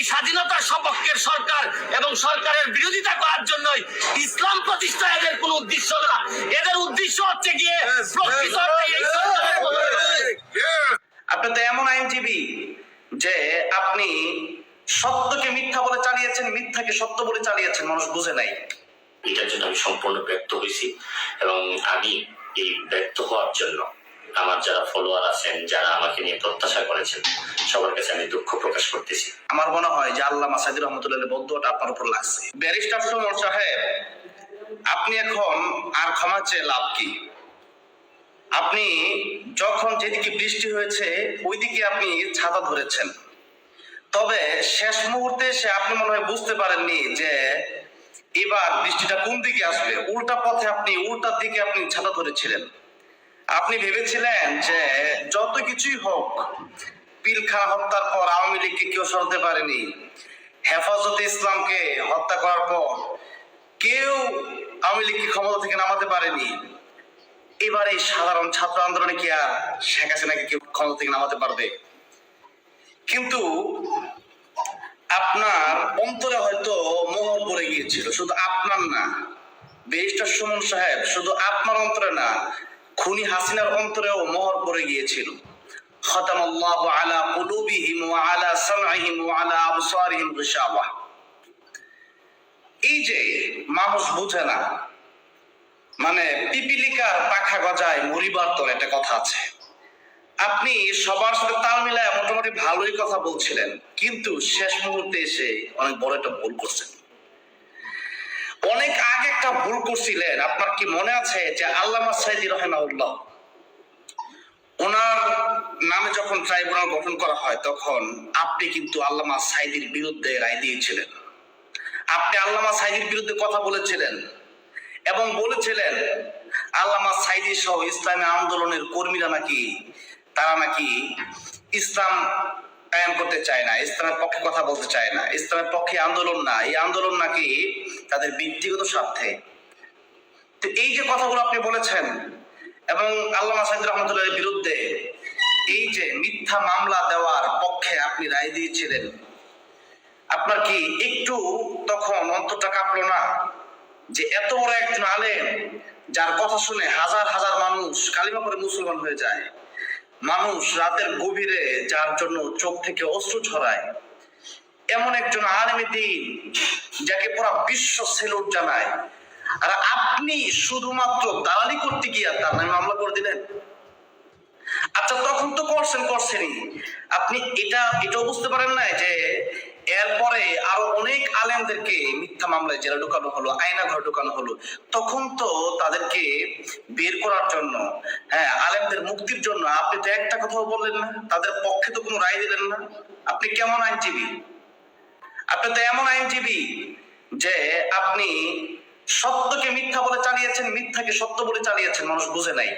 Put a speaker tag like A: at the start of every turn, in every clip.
A: এই স্বাধীনতার সপক্ষের সরকার এবং সরকারের বিরোধিতা করার জন্যই ইসলাম প্রতিষ্ঠা এদের কোনো উদ্দেশ্য না। এদের উদ্দেশ্য হচ্ছে গিয়ে প্রকৃত এই সরকারের
B: আপনি তো এমন আইনজীবী যে আপনি সত্যকে মিথ্যা বলে চালিয়েছেন মিথ্যাকে সত্য বলে চালিয়েছেন মানুষ বুঝে নাই।
C: এটার জন্য আমি সম্পূর্ণ ব্যক্ত হয়েছি এবং আমি এই ব্যক্ত হওয়ার জন্য আমার যারা ফলোয়ার আছেন যারা আমাকে নিয়ে প্রত্যাশা করেছেন সবার কাছে আমি দুঃখ প্রকাশ করতেছি।
B: আমার মনে হয় যে আল্লাহ মাসাদির রহমতুল্লাহ বদ্ধটা আপনার উপর লাগছে। ব্যারিস্টার সুমন সাহেব, আপনি এখন আর ক্ষমা চেয়ে লাভ কি? আপনি যখন যেদিকে বৃষ্টি হয়েছে, ওইদিকে আপনি ছাতা ধরেছেন। তবে শেষ মুহূর্তে এসে আপনি মনে হয় বুঝতে পারেননি যে এবার বৃষ্টিটা কোন দিকে আসবে? উল্টা পথে আপনি উল্টার দিকে আপনি ছাতা ধরেছিলেন। আপনি ভেবেছিলেন যে যত কিছুই হোক পিলখানা হত্যার পর আওয়ামী লীগকে কেউ সরতে পারেনি। হেফাজতে ইসলামকে হত্যা করার পর কেউ আওয়ামী লীগকে ক্ষমতা থেকে নামাতে পারেনি। এবারে সাধারণ ছাত্র আন্দোলনে কি আর শেখ হাসিনাকে কেউ ক্ষমতা থেকে নামাতে পারবে? কিন্তু আপনার অন্তরে হয়তো মোহর পড়ে গিয়েছিল, শুধু আপনার না বেরিস্টার সুমন সাহেব, শুধু আপনার অন্তরে না, খুনি হাসিনার অন্তরেও মোহর পড়ে গিয়েছিল। খতাম আল্লাহ আলা কুলুবিহিম ওয়া আলা সামঈহিম ওয়া আলা এই যে মানুষ বুঝে না মানে পিপিলিকার পাখা গজায় মরিবার তোর একটা কথা আছে। আপনি সবার সাথে তাল মিলায় মোটামুটি ভালোই কথা বলছিলেন, কিন্তু শেষ মুহূর্তে এসে অনেক বড় একটা ভুল করছেন। অনেক আগে একটা ভুল করছিলেন, আপনার কি মনে আছে যে আল্লামা সাইদি রহেমাউল্লাহ ওনার নামে যখন ট্রাইব্যুনাল গঠন করা হয়, তখন আপনি কিন্তু আল্লামা সাইদির বিরুদ্ধে রায় দিয়েছিলেন। আপনি আল্লামা সাইদির বিরুদ্ধে কথা বলেছিলেন এবং বলেছিলেন, আল্লামা সাইদি সহ ইসলামী আন্দোলনের কর্মীরা নাকি, তারা নাকি ইসলাম কায়েম করতে চায় না, ইসলামের পক্ষে কথা বলতে চায় না, ইসলামের পক্ষে আন্দোলন না, এই আন্দোলন নাকি তাদের ব্যক্তিগত স্বার্থে। তো এই যে কথাগুলো আপনি বলেছেন এবং আল্লামা সাইদ রহমতুল্লাহের বিরুদ্ধে এই যে মিথ্যা মামলা দেওয়ার পক্ষে আপনি রায় দিয়েছিলেন, আপনার কি একটু তখন অন্তরটা কাঁপলো না? যে এত বড় একজন আলেম যার কথা শুনে হাজার হাজার মানুষ কালিমা করে মুসলমান হয়ে যায়, মানুষ রাতের গভীরে যার জন্য চোখ থেকে অশ্রু ছড়ায়, এমন একজন আলেমী দিন যাকে পুরা বিশ্ব সেলুট জানায় আর আপনি শুধুমাত্র দালালি করতে গিয়ে তার নামে মামলা করে দিলেন? আচ্ছা তখন তো করছেন, করছেনই। আপনি এটা এটাও বুঝতে পারেন না যে এরপরে আরও অনেক আলেমদেরকে মিথ্যা মামলায় জেলে ঢুকানো হলো, আয়না ঘর ঢুকানো হলো। তখন তো তাদেরকে বের করার জন্য হ্যাঁ আলেমদের মুক্তির জন্য আপনি তো একটা কথাও বললেন না, তাদের পক্ষে তো কোনো রায় দিলেন না। আপনি কেমন আইনজীবী? আপনি তো এমন আইনজীবী যে আপনি সত্যকে মিথ্যা বলে চালিয়েছেন, মিথ্যাকে সত্য বলে চালিয়েছেন, মানুষ বুঝে নাই।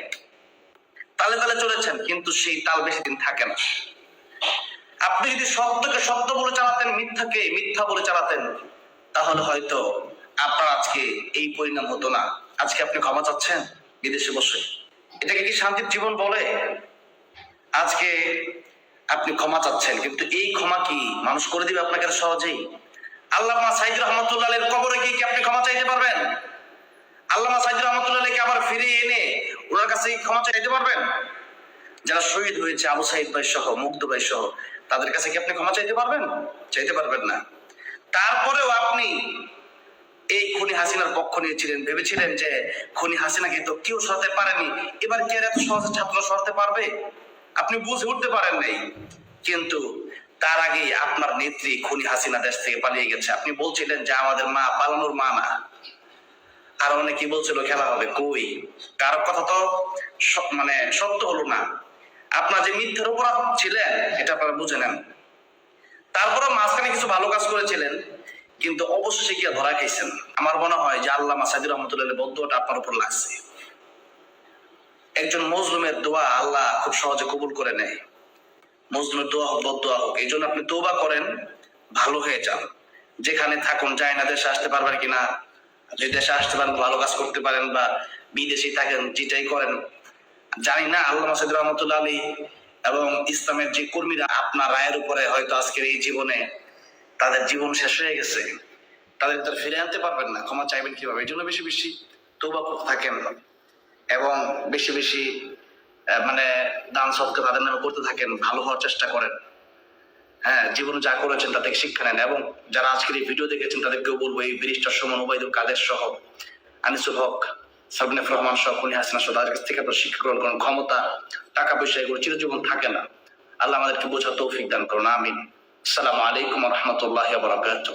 B: তালে তালে চলেছেন, কিন্তু সেই তাল বেশি দিন থাকে না। আপনি যদি সত্যকে সত্য বলে চালাতেন, মিথ্যাকে মিথ্যা বলে চালাতেন, তাহলে হয়তো আপনার আজকে এই পরিণাম হতো না। আজকে আপনি ক্ষমা চাচ্ছেন বিদেশে বসে। এটাকে কি শান্তির জীবন বলে? আজকে আপনি ক্ষমা চাচ্ছেন, কিন্তু এই ক্ষমা কি মানুষ করে দিবে আপনাকে সহজেই? আল্লামা সাইদ রহমতুল্লাহ কবরে গিয়ে কি আপনি ক্ষমা চাইতে পারবেন রহমতুল্লাহকে আবার ফিরিয়ে এনে ওনার কাছে ক্ষমা চাইতে পারবেন? যারা শহীদ হয়েছে, আবু ভাই সহ, মুগ্ধ ভাই সহ, তাদের কাছে কি আপনি ক্ষমা চাইতে পারবেন? চাইতে পারবেন না। তারপরেও আপনি এই খুনি হাসিনার পক্ষ নিয়েছিলেন ভেবেছিলেন যে খুনি হাসিনাকে তো কেউ সরাতে পারেনি। এবার কি আর এত সহজে ছাত্র সরাতে পারবে? আপনি বুঝে উঠতে পারেন নাই। কিন্তু তার আগেই আপনার নেত্রী খুনি হাসিনা দেশ থেকে পালিয়ে গেছে। আপনি বলছিলেন যে আমাদের মা পালানোর মা না। আর অনেক কি বলছিল, খেলা হবে কই? কারও কথা তো মানে সত্য হলো না। আপনার যে মিথ্যার অপরাধ ছিলেন, এটা আপনারা বুঝে নেন। তারপরে মাঝখানে কিছু ভালো কাজ করেছিলেন, কিন্তু অবশেষে গিয়ে ধরা খাইছেন। আমার মনে হয় যে আল্লাহ মাসাদির রহমতুল্লাহ বদ্ধটা আপনার উপর লাগছে। একজন মজলুমের দোয়া আল্লাহ খুব সহজে কবুল করে নেয়। মজলুমের দোয়া হোক বদোয়া হোক, এই জন্য আপনি তোবা করেন, ভালো হয়ে যান। যেখানে থাকুন, যায় না, দেশে আসতে পারবেন কিনা যদি দেশে আসতে পারেন, ভালো কাজ করতে পারেন বা বিদেশে থাকেন, যেটাই করেন, জানি না, আল্লাহ মাসাদ রহমতুল্লাহ আলী এবং ইসলামের যে কর্মীরা আপনার রায়ের উপরে হয়তো আজকের এই জীবনে তাদের জীবন শেষ হয়ে গেছে, তাদের ভিতরে ফিরে আনতে পারবেন না, ক্ষমা চাইবেন কীভাবে? এই জন্য বেশি বেশি তৌবা করতে থাকেন এবং বেশি বেশি মানে দান সৎকা তাদের নামে করতে থাকেন, ভালো হওয়ার চেষ্টা করেন। হ্যাঁ জীবনে যা করেছেন তা শিক্ষা নেন এবং যারা আজকের এই ভিডিও দেখেছেন তাদেরকেও বলব, এই ব্রিজটার সমান ওবায়দুল কাদের সহ আনিসুল হক সাবিনাফ রহমান সহ উনি হাসিনা সহ তাদের কাছ থেকে আপনার শিক্ষা গ্রহণ করেন, ক্ষমতা, টাকা পয়সা এগুলো চিরজীবন থাকে না। আল্লাহ আমাদেরকে বোঝা তৌফিক দান করুন, আমিন। আসসালামু আলাইকুম রহমতুল্লাহ বারাকাতুহ।